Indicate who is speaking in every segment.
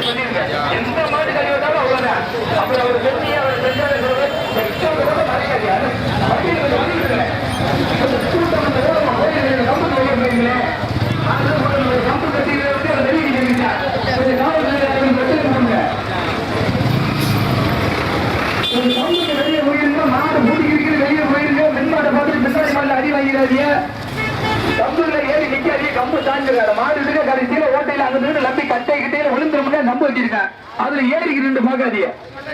Speaker 1: அவர் சொல்லியிருக்காரு எந்த மாதிரி கழிவுட்டாலும் அவ்வளவுதான் அப்புறம் அவர் பெண்ணி அவர் பெண்ணாளர் கிடையாது வெளியே போயிருங்க மாடு பூட்டிக்கிட்டு வெளியே போயிருங்க மின்மாட்டை பார்த்துட்டு பிசாசி மாடல அடி வாங்கிறாதியா கம்புல ஏறி நிக்காதீங்க கம்பு தாண்டிருக்காரு மாடு இருக்க கடைசியில ஓட்டையில அங்க இருந்து நம்பி கட்டை கிட்டையில விழுந்துருமுங்க நம்ப வச்சிருக்கேன் அதுல ஏறிக்கு ரெண்டு பாக்காதீங்க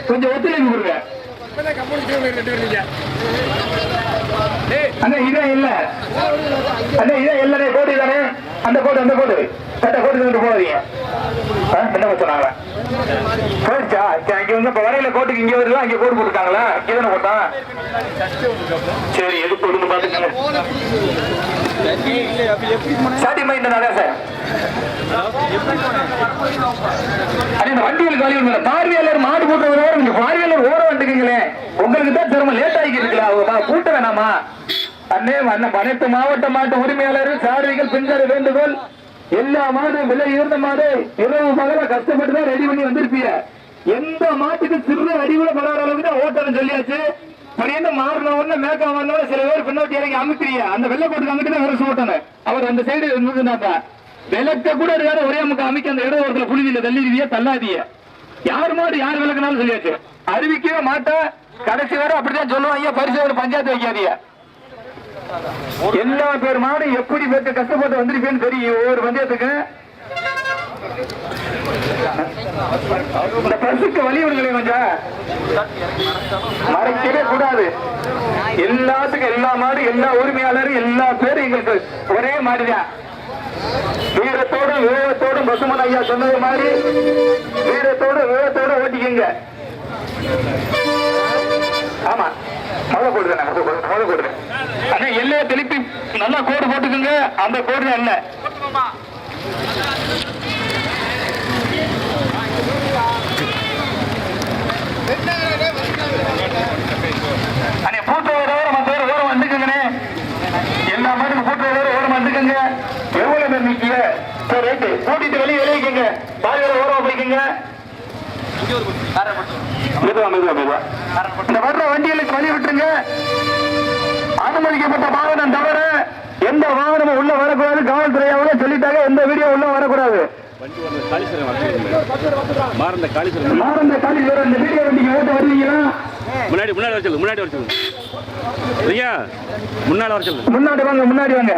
Speaker 1: கொஞ்சம் ஒத்துழைப்பு கொடுங்க. அண்ணா இதே இல்ல. அண்ணா இதே இல்லனே கோடி தானே அந்த கோடு அந்த கோடு. கட்ட கோடு கொண்டு போகாதீங்க. ஆ, என்ன சொன்னாங்களா போயிடுச்சா? சரி, அங்க வந்து இப்ப வரையில கோட்டுக்கு இங்க வருதா? அங்க கோடு போட்டுருக்காங்களா இங்க தானே போட்டான் சரி எது போடுன்னு பாத்துக்கங்க. சாட்டி மைண்ட் தானே சார். அண்ணா, இந்த வண்டிகளுக்கு வழி பார்வையாளர் மாடு போட்டு நீங்க பார்வையாளர் ஓர வந்துக்குங்களே. உங்களுக்கு தான் சிரமம். லேட் ஆகிருக்கலாம் கூட்ட வேணாமா? அண்ணே அண்ணன் அனைத்து மாவட்ட மாட்டு உரிமையாளர் சாரதிகள் பின்தர வேண்டுகோள். எல்லா மாடு விலை உயர்ந்த மாடு இரவு பகல கஷ்டப்பட்டு தான் ரெடி பண்ணி வந்திருப்பீங்க. எந்த மாட்டுக்கு சிறு அடிவுல படாத அளவுக்கு தான் ஓட்டணும் சொல்லியாச்சு. மரியாதை மாறின உடனே மேக்கா சில பேர் பின்னாடி இறங்கி அமுக்கிறீங்க அந்த வெள்ளை கோட்டுக்கு அங்கிட்டு தான் விரசு ஓட்டணும். அவர் அந்த சைடு இருந்ததுனாக்கா விளக்க கூட இருக்காது ஒரே முக்க அமைக்க அந்த இடம் ஒருத்தர் புழுதியில தள்ளிடுவிய தள்ளாதிய யார் மாடு யார் விளக்குனாலும் சொல்லியாச்சு அறிவிக்கவே மாட்டேன் கடைசி வரை அப்படிதான் சொல்லுவாங்க. ஐயா பரிசு ஒரு பஞ்சாயத்து வைக்காதிய எல்லா பேர் மாடு எப்படி பேருக்கு கஷ்டப்பட்டு வந்திருப்பேன்னு தெரியும். ஒவ்வொரு பஞ்சாயத்துக்கு இந்த பரிசுக்கு வழி விடுங்களே கொஞ்சம் மறைக்கவே கூடாது. எல்லாத்துக்கும் எல்லா மாடு எல்லா உரிமையாளரும் எல்லா பேரும் எங்களுக்கு ஒரே மாதிரிதான் வீரத்தோடும் விவேகத்தோடும் பசுமன் ஐயா சொன்னது மாதிரி வீரத்தோட விவேகத்தோட ஓட்டிக்கிங்க. ஆமா முத போடுறேன் முத போடுறேன் போடுறேன் அண்ணா எல்லையை திருப்பி நல்லா கோடு போட்டுக்குங்க. அந்த கோடு அல்ல. அண்ணே பூத்த ஓரம் மற்ற ஓரம் வந்துக்குங்கண்ணே எல்லா மாட்டுக்கும் பூத்த ஓரம் ஓரம் வந்துக்குங்க எவ்வளவு பேர் நிக்கீங்க சரி ரைட்டு கூட்டிட்டு வெளியே வெளியிக்கங்க பாதியோட ஓரமா போய்க்குங்க. மெதுவா மெதுவா மெதுவா. இந்த வர்ற வண்டிகளுக்கு வழி விட்டுருங்க. அனுமதிக்கப்பட்ட வாகனம் தவிர எந்த வாகனமும் உள்ள வரக்கூடாது. காவல்துறையாவது சொல்லிட்டாங்க. எந்த வீடியோ உள்ள வரக்கூடாது.
Speaker 2: மாறந்த காளீஸ்வரம்
Speaker 1: மாறந்த வேற இந்த வீடியோ வண்டிக்கு ஓட்ட வருவீங்களா?
Speaker 2: முன்னாடி முன்னாடி வர சொல்லு முன்னாடி வர சொல்லு. ஐயா முன்னாடி வர சொல்லு.
Speaker 1: முன்னாடி வாங்க முன்னாடி வாங்க?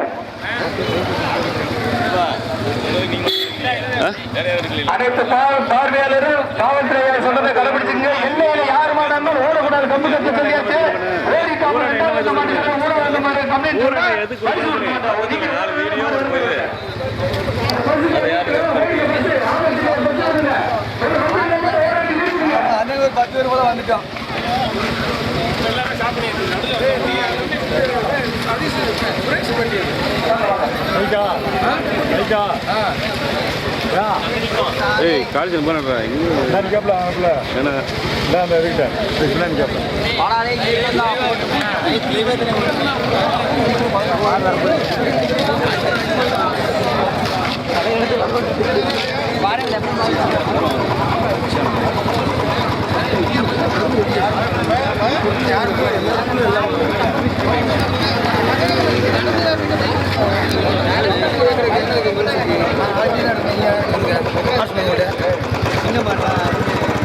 Speaker 1: அனைத்து பார்வையாளரும் காவல்துறையாளர் சொல்றதை கடைபிடிச்சுங்க எல்லையில யார் மாடாமல் ஓடக்கூடாது கம்பு கட்டு சொல்லியாச்சு. மாட்டுக்கு ஊட வந்த மாதிரி கம்ப்ளைண்ட் சொன்னா
Speaker 2: எதுக்கு
Speaker 1: பரிசு கொடுக்க மாட்டோம். ஒதுக்கி நாலு வீடியோ வருது.
Speaker 3: அண்ணன் ஒரு பத்து பேர் போல வந்துட்டோம்
Speaker 2: ஏய் காளீஸ்வரம் போனடா என்ன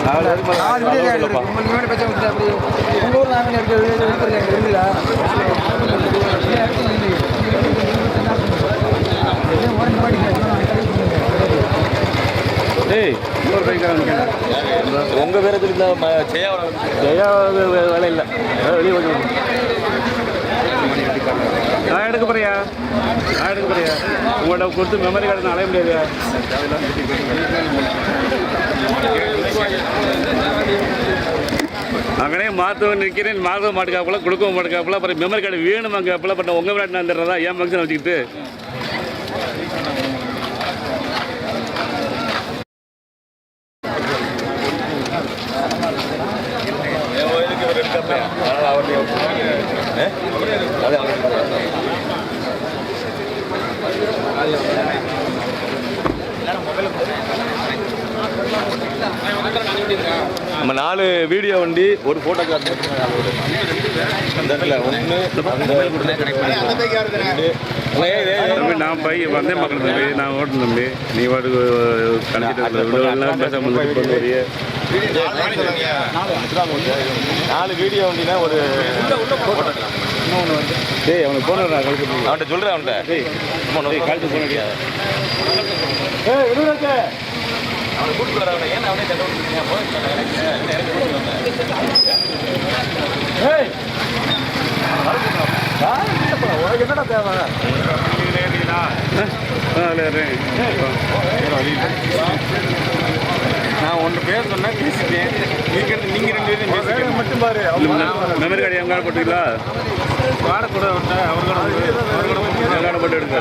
Speaker 2: நாலு பேருக்கு மேல
Speaker 3: நாலு உங்களுக்கு முன்னாடி பச்சை அப்படி உங்க ஊர் நாங்கள் எடுக்கிறது எடுக்கிறது
Speaker 4: உங்க பேரை சொல்லி தான் ஜெயா
Speaker 2: ஜெயா வேலை இல்லை. வெளியே கொஞ்சம் நான் எடுக்க போறியா? நான் எடுக்க போறியா? உங்கள்கிட்ட கொடுத்து மெமரி கார்டு அலைய முடியாது அங்கனே மாற்றவும் நிற்கிறேன் மாற்ற மாட்டுக்காப்புல கொடுக்கவும் மாட்டுக்காப்புல அப்புறம் மெமரி கார்டு வேணும் அங்கே அப்பல பட் உங்கள் விளையாட்டு நான் தர்றதா? ஏன் ஃபங்க்ஷன் வச்சுக்கிட்டு?
Speaker 4: 来来来我这有哎来两 நம்ம நாலு வீடியோ வண்டி ஒரு ஃபோட்டோ கார்டு மட்டும் அந்த இடத்துல ஒன்று
Speaker 2: நான் பை வந்தே மக்கள் தம்பி. நான் ஓட்டணும் தம்பி. நீ வாட்டுக்கு
Speaker 4: நாலு வீடியோ வண்டினா ஒரு
Speaker 2: டேய் அவனுக்கு போன
Speaker 4: அவன்கிட்ட சொல்கிறேன் அவன்கிட்ட.
Speaker 2: கழிச்சு போன
Speaker 4: அவனை அவனை ஏன் அவனே தட்ட விட்டுருக்கீங்க போய்
Speaker 3: உனக்கு என்னடா தேவை
Speaker 5: நான் ஒன்று பேர் சொன்னேன் பேசிட்டேன் நீங்க நீங்கள் ரெண்டு பேரும்
Speaker 3: மட்டும் பாரு
Speaker 2: மெமரி கார்டு எங்கால போட்டுக்கலாம்
Speaker 5: வாடக்கூட அவர்களோட
Speaker 2: போட்டு எடுங்க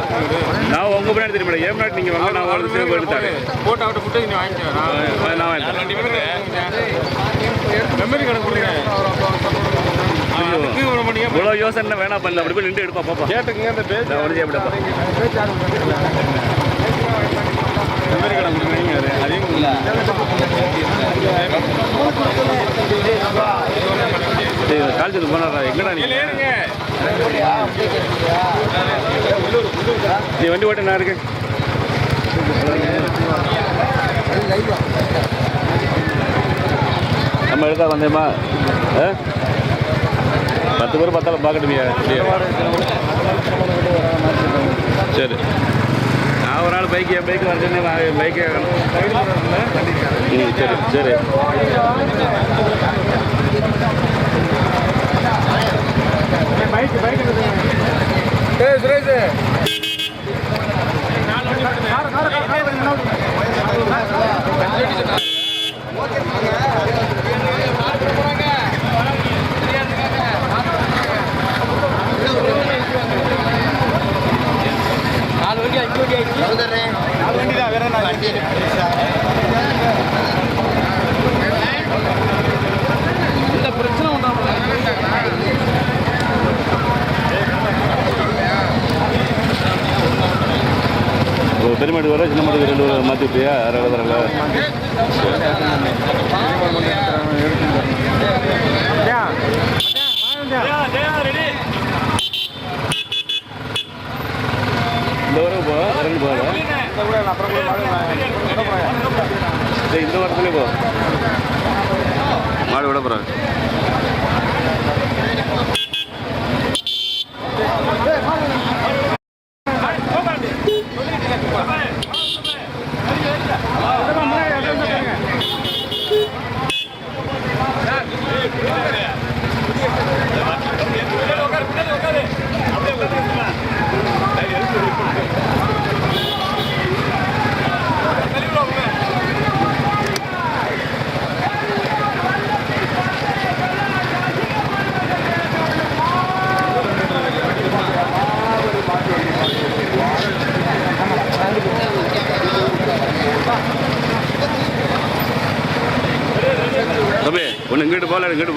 Speaker 2: நான் உங்க பின்னாடி தெரியும் ஏன் பின்னாடி நீங்க வாங்க நான் உங்களுக்கு சேவ் எடுத்தாரு
Speaker 5: போட்டோ அவட்ட வாங்கிக்கோ நான்
Speaker 2: வாங்கிட்டேன்
Speaker 5: மெமரி கார்டு
Speaker 2: இவ்வளோ யோசனை வேணாம் பண்ணல அப்படி போய் நின்று எடுப்பா பாப்பா
Speaker 5: கேட்டுக்குங்க அந்த பேர் மெமரி கார்டு கொடுக்குறீங்க அதையும்
Speaker 2: காலேஜுக்கு போனாரா எங்கடா நீ நீ வண்டி ஓட்ட நான் இருக்கு நம்ம எடுக்கா வந்தேம்மா? பத்து பேர் பத்தாலும் பார்க்கட்டுமியா? சரி. நான் ஒரு நாள் பைக்கு என் பைக்கு வரேன்னு பைக்கே சரி சரி.
Speaker 3: ஏய் சுரேஷ்
Speaker 2: ஒரு பெரிய மாடு வர சின்ன மாடு ரெண்டு வர மாற்றி விட்டியா அரை வரல இந்த வரைக்கும் போ ரெண்டு போகாத டேய், இந்த வாரத்துலேயே போ மாடு விட போகிறேன் தம்பி ஒன்று இங்கிட்டு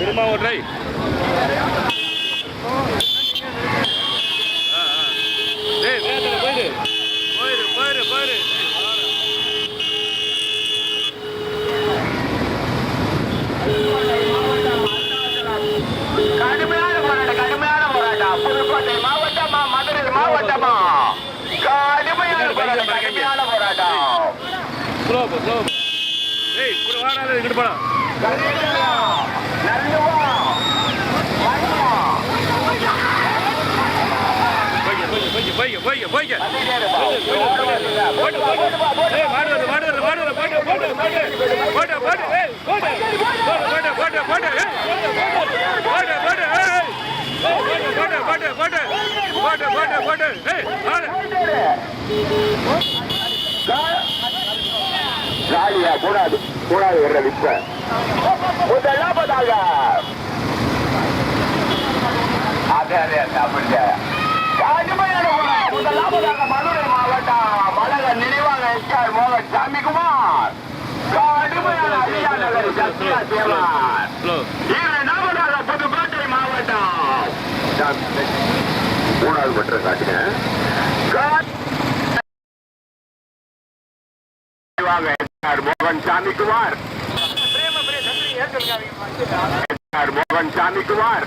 Speaker 2: திரும்ப ஒரு ட்ரை ஸ்லோ ஸ்லோ ஏய் இப்படி வாடாத இங்கிட்டு போடா. ஏய் மாடு
Speaker 6: காலியா கூடாது கூடாது வர்ற விப்ப முதலாவதாக அதே அதே அதே அப்படிங்க. முதலாவதாக மதுரை மாவட்டம் மலக நினைவாக எஸ்ஆர் மோகன் சாமிக்குமார் கடுமையான அழியா நகர் சத்யா
Speaker 2: ஸ்லோ
Speaker 6: இரண்டாவதாக புதுக்கோட்டை மாவட்டம். மூணாவது பற்ற காட்டுங்க. மோகன் சாமிக்குமார் மோகன் சாமிக்குமார்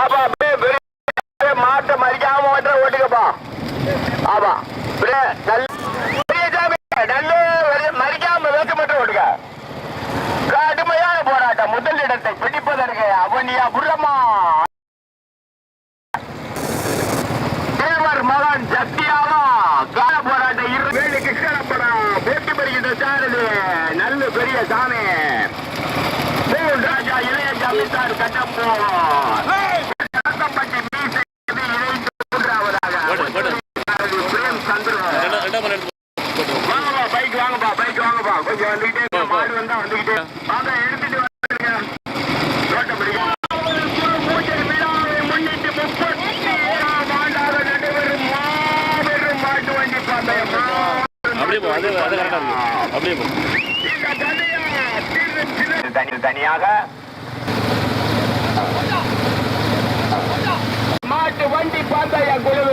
Speaker 6: பாப்பா அப்படியே பெரிய மாட்டை மறிக்காம ஓட்டுற ஓட்டுக்கப்பா. ஆமா. அப்படியே நல்ல பெரிய சாமி நல்ல மறிக்காம வேட்டு மட்டும் ஓட்டுக்க கடுமையான போராட்டம். முதல் இடத்தை பிடிப்பதற்கு அவனியா புறமா தேவர் மகன் சக்தியாவா? கால போராட்டம் இரு வேலு கிருஷ்ணப்படம் போட்டி பெறுகின்ற சாரது. நல்ல பெரிய சாமி. மூன் ராஜா இளைய சாமி சார் கட்டப்பட்டி மீசை இது இணைந்து மூன்றாவதாக
Speaker 2: போடு, போடு.
Speaker 6: சாரதி பிரேம் சந்திரன்
Speaker 2: ரெண்டா ரெண்டா மணி போட்டு
Speaker 6: வாங்கப்பா பைக் வாங்கப்பா பைக் வாங்கப்பா கொஞ்சம் வந்துகிட்டே
Speaker 2: போ, போ.
Speaker 6: மாடு வந்தா வந்துகிட்டே வாங்க எடுத்துட்டு வந்துருங்க ரோட்டை பிடிங்க பூச்சல் விழாவை முன்னிட்டு முப்பத்தி ஏழாம் ஆண்டாக நடைபெறும் மாபெரும் மாட்டு வண்டி பந்தயம்
Speaker 2: அப்படியே போ அது அது கரெக்டாக இருக்கு அப்படியே போ
Speaker 6: இந்த தனியா திரு திரு தனி தனியாக. மாட்டு வண்டி பந்தய குழு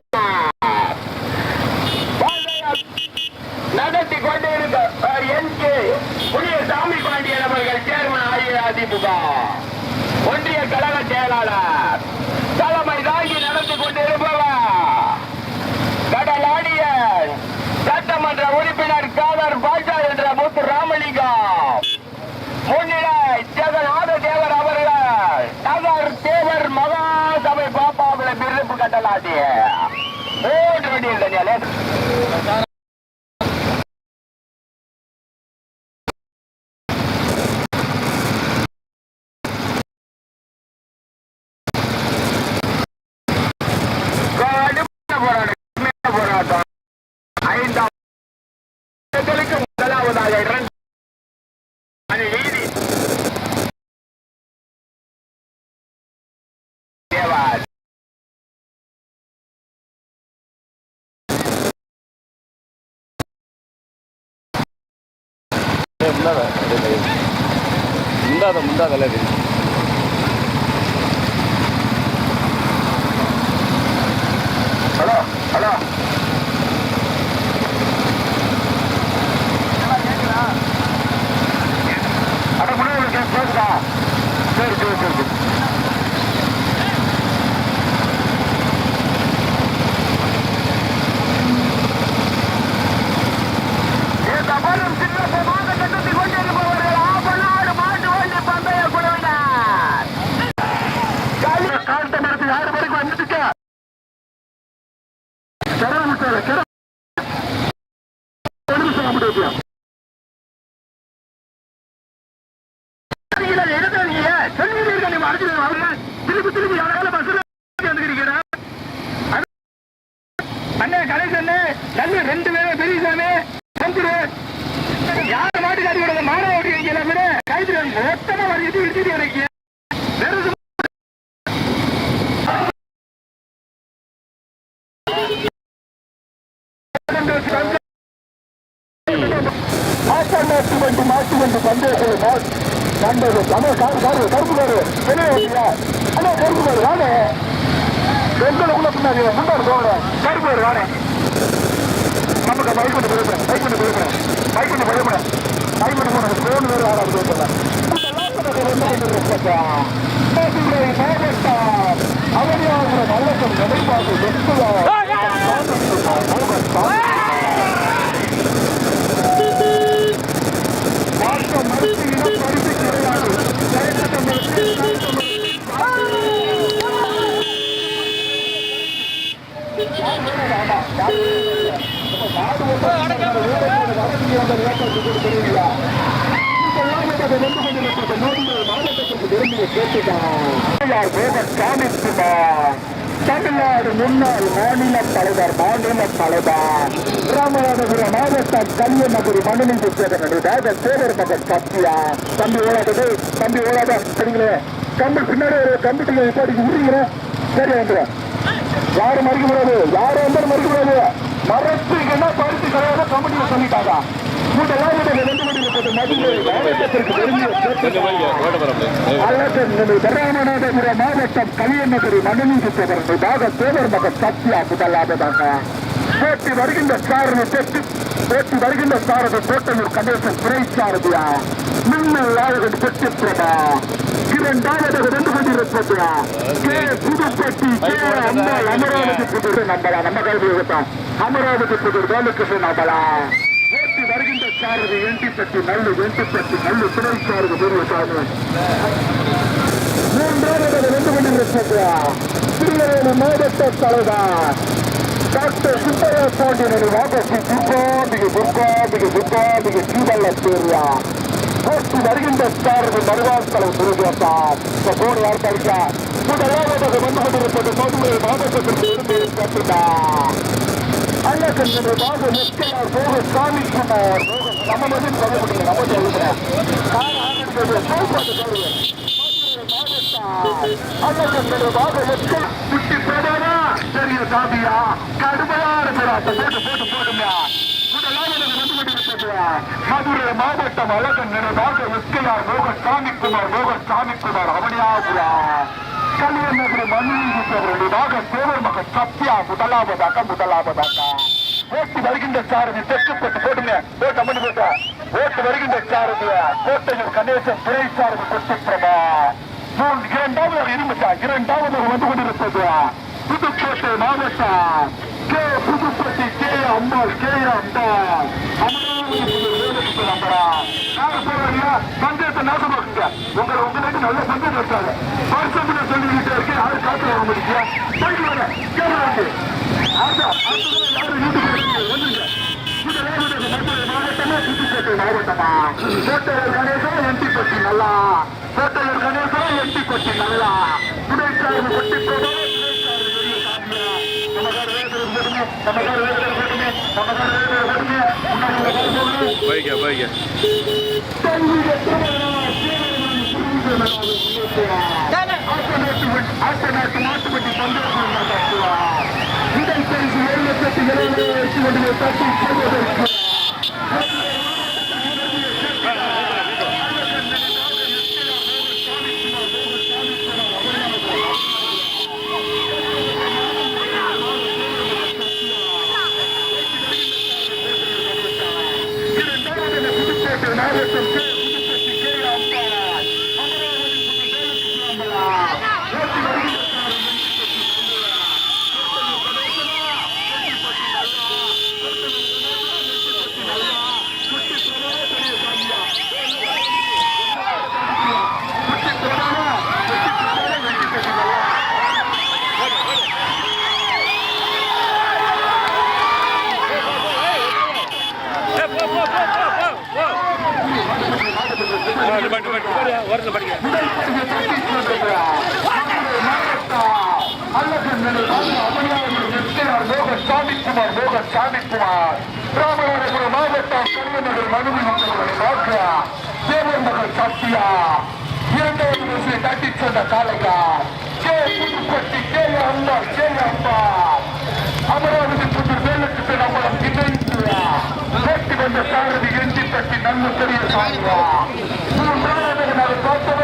Speaker 6: सुद्धा झाल्या அண்ணே கணேஷ் அண்ணே. நல்ல ரெண்டு பேரும் பெரியசாமி சந்துரு. யார் மாட்டு காட்டி விடுறது மாணவ ஓட்டுறீங்க எல்லாமே கைது மொத்தமா வரைக்கும் இடிச்சுட்டு வரீங்க வெறும் மாட்டு வண்டி மாட்டு வண்டி பந்தயத்தில் கண்டது அண்ணா கருப்பு காரு கருப்பு காரு வெளியே அண்ணா கருப்பு காரு வாங்க பெண்களுக்குள்ள பின்னாடி முன்னாடி போங்க கருப்பு போயிரு வாங்க நமக்கு பைக் கொண்டு போயிருக்கேன் பைக் கொண்டு போயிருப்பேன் பைக் கொண்டு போயிருப்பேன் பைக் கொண்டு போன ஃபோன் வேறு ஆறாது போயிருக்கேன் அவனியாகிற நல்ல எதிர்பார்த்து வெற்றுவார்
Speaker 7: முன்னாள் மாநில தலைவர் மாநில தலைவர். ராமநாதபுரம் மாவட்டம் கல்யாணபுரி மண்ணில் சேதனடிதாக சேவர் மகன் சத்யா. தம்பி ஓடாதது தம்பி ஓடாத சரிங்களே. கம்பி பின்னாடி ஒரு கம்பிட்டு இப்போதைக்கு உருகிறேன் சரி வந்துடும் யாரும் மறுக்க கூடாது யாரும் வந்து மறிக்க கூடாது என்ன பருத்தி கிடையாது கமிட்டியில் சொல்லிட்டாங்க. மாவட்டம் கலியநகரி மணலில் சுற்றவர்களாக தேவர் மகன் சத்யா முதலாவதாக போட்டி வருகின்ற சாரதி தொட்டு போட்டி வருகின்ற சாரதி கோட்டையூர் கணேசன் துறை சாரதியா மின்னல் நாயகன் பெற்று பிரபா இரண்டாவதாக வென்று கொண்டிருப்பது கே புதுப்பட்டி கே அம்மாள் அமராவதி புதூர் நம்பலா நம்ம கல்வி அமராவதி புதூர் வேலுக்கிருஷ்ணன் நம்பலா வருகின்ற சாரதி எண்டிப்பட்டி நல்லு எண்டிப்பட்டி நல்லு துணை சாரதி பெரியசாமி மூன்றாவது வென்று கொண்டிருப்பது திருநெல்வேலி மாவட்ட தலைவர் டாக்டர் சுப்பையா பாண்டியனி வாபசி துர்காம்பிகை துர்காம்பிகை துர்காம்பிகை சீவல்லப்பேரியா போட்டி வருகின்ற சாரதி மருவாஸ்தலை முருகேசார். இந்த யார் படிக்கா முதலாவதாக வந்து கொண்டிருப்பது மதுரை மாவட்டத்திற்கு இருந்து கட்டுட்டார் அல்லக்கண்ணனுமாக முக்கியமார் போக சாமி குமார். நம்ம மட்டும் சொல்ல முடியும் நம்ம சொல்லுகிறேன் சூப்பர் அல்லக்கண்ணனுமாக முக்கியம் குட்டி போடாதா பெரிய சாமியா கடுமையான போராட்டம். போட்டு போட்டு போடுங்க. மதுரை மாவட்டம் அழகன் நினைவாக எஸ்கையார் மோகன் சாமிக்குமார் மோகன் சாமிக்குமார் அவனியாபுரா கலியநகர மணியாக தேவர் மகன் சத்யா முதலாவதாக முதலாவதாக. ஓட்டு வருகின்ற சாரதி தெற்கு போட்டு போடுங்க. ஓட்டு அம்மனி போட்ட. ஓட்டு வருகின்ற சாரதிய கோட்டையூர் கணேசன் துறை சாரதி கொட்டி பிரபா இரண்டாவது இருந்துச்சா? இரண்டாவது வந்து கொண்டிருப்பது புதுக்கோட்டை மாவட்டம் K. Puduppatti K. Ambal K. அம்மா அமராவதி புது நாசமாக்குங்க உங்களை உங்களுக்கு நல்ல பந்தயம் வச்சாங்க வருஷம் சொல்லிக்கிட்டே இருக்கு யாரும் காத்து வர முடியுங்க போயிட்டு வர கேட்கறாங்க மாவட்டமா புதுக்கோட்டை மாவட்டமா நல்லா கோட்டையூர் கணேசன் கொட்டி நல்லா துணைச்சாரு கொட்டி போதும்
Speaker 2: போய்க்க போய்க்க
Speaker 7: முதல் பரிசு ஏழு லட்சத்தி இருபது லட்சம் கொண்டு தட்டி செல்வதற்கு புதுக்கோட்டை மாவட்டம் கே. புதுப்பட்டி கே. அம்பாள். அமராவதி புது வேலுக்கு அம்பலா. ஓட்டி வருகின்ற
Speaker 2: ஏய், போ போ போ போ போ போ ஆ, இது பண்ணு, பண்ணு. போறியா? ஓரத்துல படிக்க
Speaker 7: சாமிக்குமார் மோகன் சாமிக்குமார் ராமநாதபுரம் மாவட்டம் கல்வநகர் மனுவின் தேவர் மகள் சத்யா இரண்டாவது பரிசை தட்டி சென்ற காலைக்கார் K Puduppatti K Ammal K Ammal Amaravathi புது வேலுக்கு இணைந்து வந்த சாரதி நல்ல பெரிய சாமியா